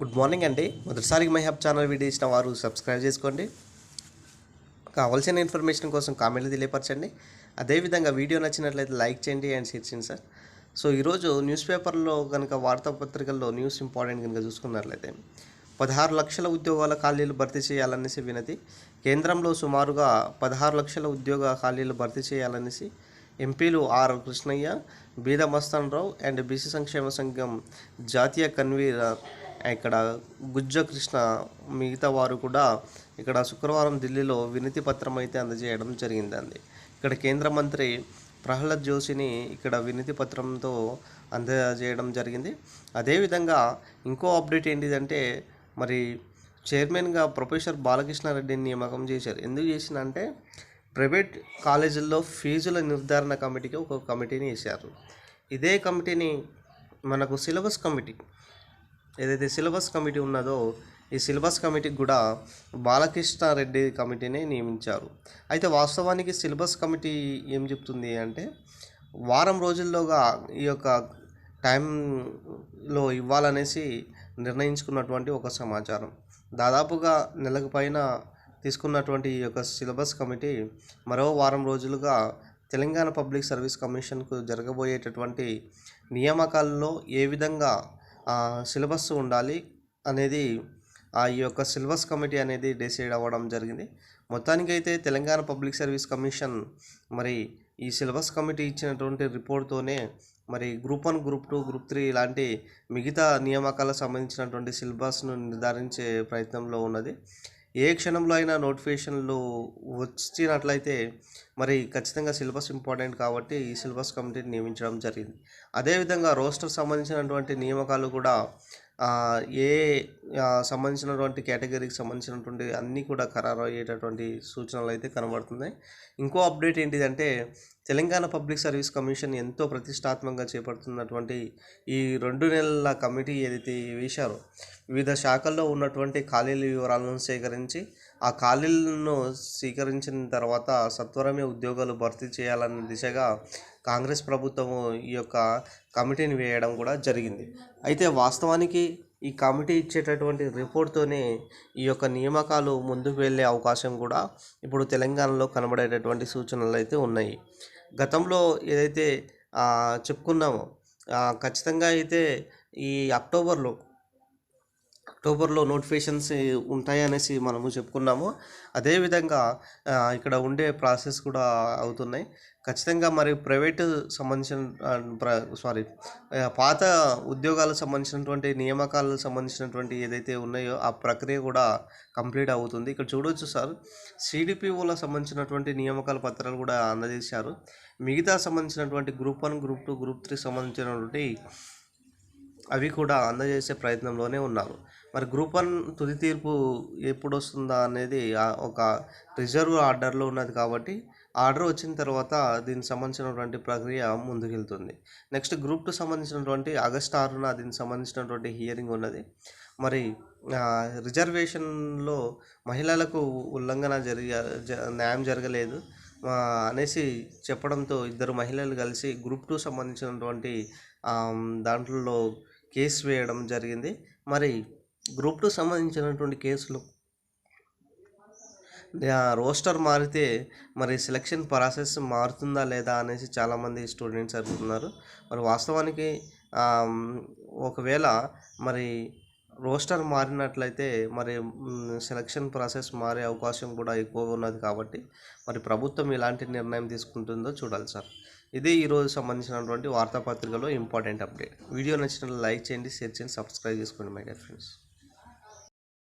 Good morning అండి. మొదటిసారి my hub channel video ఇచ్చిన వారు సబ్స్క్రైబ్ చేసుకోండి. కావాల్సిన ఇన్ఫర్మేషన్ కోసం కామెంట్లు తెలియపరచండి. అదేవిధంగా వీడియో నచ్చినట్లయితే లైక్ చేయండి అండ్ షేర్ చేయండి సార్. సో ఈరోజు న్యూస్ పేపర్లో కనుక వార్తాపత్రికల్లో న్యూస్ ఇంపార్టెంట్ కనుక చూసుకున్నట్లయితే పదహారు లక్షల ఉద్యోగాల ఖాళీలు భర్తీ చేయాలనేసి వినతి కేంద్రంలో సుమారుగా పదహారు లక్షల ఉద్యోగ ఖాళీలు భర్తీ చేయాలనేసి ఎంపీలు ఆర్ కృష్ణయ్య బీద మస్తాన్ రావు అండ్ బీసీ సంక్షేమ సంఘం జాతీయ కన్వీనర్ ఇక్కడ గుజ్జ కృష్ణ మిగతా వారు కూడా ఇక్కడ శుక్రవారం ఢిల్లీలో వినతి పత్రం అయితే అందజేయడం జరిగిందండి. ఇక్కడ కేంద్ర మంత్రి ప్రహ్లాద్ జోషిని ఇక్కడ వినతి పత్రంతో అందజేయడం జరిగింది. అదేవిధంగా ఇంకో అప్డేట్ ఏంటిదంటే మరి చైర్మన్గా ప్రొఫెసర్ బాలకృష్ణారెడ్డిని నియామకం చేశారు. ఎందుకు చేసినంటే ప్రైవేట్ కాలేజీల్లో ఫీజుల నిర్ధారణ కమిటీకి ఒక కమిటీని వేశారు. ఇదే కమిటీని మనకు సిలబస్ కమిటీ ఏదైతే సిలబస్ కమిటీ ఉన్నదో ఈ సిలబస్ కమిటీకి కూడా బాలకృష్ణారెడ్డి కమిటీని నియమించారు. అయితే వాస్తవానికి సిలబస్ కమిటీ ఏం చెప్తుంది అంటే వారం రోజుల్లోగా ఈ యొక్క టైంలో ఇవ్వాలనేసి నిర్ణయించుకున్నటువంటి ఒక సమాచారం. దాదాపుగా నెలకు పైన తీసుకున్నటువంటి ఈ యొక్క సిలబస్ కమిటీ మరో వారం రోజులుగా తెలంగాణ పబ్లిక్ సర్వీస్ కమిషన్కు జరగబోయేటటువంటి నియామకాల్లో ఏ విధంగా సిలబస్ ఉండాలి అనేది ఆ ఈ యొక్క సిలబస్ కమిటీ అనేది డిసైడ్ అవ్వడం జరిగింది. మొత్తానికైతే తెలంగాణ పబ్లిక్ సర్వీస్ కమిషన్ మరి ఈ సిలబస్ కమిటీ ఇచ్చినటువంటి రిపోర్ట్తోనే మరి group one group two group three ఇలాంటి మిగతా నియామకాలకు సంబంధించినటువంటి సిలబస్ను నిర్ధారించే ప్రయత్నంలో ఉన్నది. ఏ క్షణంలో అయినా నోటిఫికేషన్లు వచ్చినట్లయితే మరి ఖచ్చితంగా సిలబస్ ఇంపార్టెంట్ కాబట్టి ఈ సిలబస్ కమిటీని నియమించడం జరిగింది. అదేవిధంగా రోస్టర్ సంబంధించినటువంటి నియామకాలు కూడా ఏ సంబంధించినటువంటి కేటగిరీకి సంబంధించినటువంటి అన్నీ కూడా ఖరారు అయ్యేటటువంటి సూచనలు అయితే కనబడుతున్నాయి. ఇంకో అప్డేట్ ఏంటిదంటే తెలంగాణ పబ్లిక్ సర్వీస్ కమిషన్ ఎంతో ప్రతిష్టాత్మకంగా చేపడుతున్నటువంటి ఈ రెండు నెలల కమిటీ ఏదైతే వేశారో వివిధ శాఖల్లో ఉన్నటువంటి ఖాళీల వివరాలను సేకరించి ఆ ఖాళీలను స్వీకరించిన తర్వాత సత్వరమే ఉద్యోగాలు భర్తీ చేయాలన్న దిశగా కాంగ్రెస్ ప్రభుత్వము ఈ యొక్క కమిటీని వేయడం కూడా జరిగింది. అయితే వాస్తవానికి ఈ కమిటీ ఇచ్చేటటువంటి రిపోర్ట్తోనే ఈ యొక్క నియామకాలు ముందుకు వెళ్ళే అవకాశం కూడా ఇప్పుడు తెలంగాణలో కనబడేటటువంటి సూచనలు అయితే ఉన్నాయి. గతంలో ఏదైతే చెప్పుకున్నామో ఖచ్చితంగా అయితే ఈ అక్టోబర్లో అక్టోబర్లో నోటిఫికేషన్స్ ఉంటాయనేసి మనము చెప్పుకున్నాము. అదేవిధంగా ఇక్కడ ఉండే ప్రాసెస్ కూడా అవుతున్నాయి. ఖచ్చితంగా మరి ప్రైవేటు సంబంధించిన ప్ర- సారీ పాత ఉద్యోగాలకు సంబంధించినటువంటి నియామకాలకు సంబంధించినటువంటి ఏదైతే ఉన్నాయో ఆ ప్రక్రియ కూడా కంప్లీట్ అవుతుంది. ఇక్కడ చూడవచ్చు సార్ సిడిపిఓలకు సంబంధించినటువంటి నియామకాల పత్రాలు కూడా అందజేశారు. మిగతా సంబంధించినటువంటి group one group two group three సంబంధించినటువంటి అవి కూడా అందజేసే ప్రయత్నంలోనే ఉన్నారు. మరి గ్రూప్ వన్ తుది తీర్పు ఎప్పుడు వస్తుందా అనేది ఒక రిజర్వ్ ఆర్డర్లో ఉన్నది కాబట్టి ఆర్డర్ వచ్చిన తర్వాత దీనికి సంబంధించినటువంటి ప్రక్రియ ముందుకెళ్తుంది. నెక్స్ట్ గ్రూప్ టూ సంబంధించినటువంటి ఆగస్ట్ ఆరున దీనికి సంబంధించినటువంటి హియరింగ్ ఉన్నది. మరి రిజర్వేషన్లో మహిళలకు ఉల్లంఘన జరిగ జ- న్యాయం జరగలేదు. అనేసి చెప్పడంతో ఇద్దరు మహిళలు కలిసి గ్రూప్ టూ సంబంధించినటువంటి దాంట్లో కేసు వేయడం జరిగింది. మరి గ్రూప్ టూ సంబంధించినటువంటి కేసులు. రోస్టర్ మారితే మరి సెలక్షన్ ప్రాసెస్ మారుతుందా లేదా అనేసి చాలామంది స్టూడెంట్స్ అడుగుతున్నారు. మరి వాస్తవానికి ఒకవేళ మరి రోస్టర్ మారినట్లయితే మరి సెలక్షన్ ప్రాసెస్ మారే అవకాశం కూడా ఎక్కువగా ఉన్నది కాబట్టి మరి ప్రభుత్వం ఎలాంటి నిర్ణయం తీసుకుంటుందో చూడాలి సార్. ఇది ఈరోజు సంబంధించినటువంటి వార్తాపత్రికలో ఇంపార్టెంట్ అప్డేట్. వీడియో నచ్చిన లైక్ చేయండి షేర్ చేయండి సబ్స్క్రైబ్ చేసుకోండి మై డియర్ ఫ్రెండ్స్.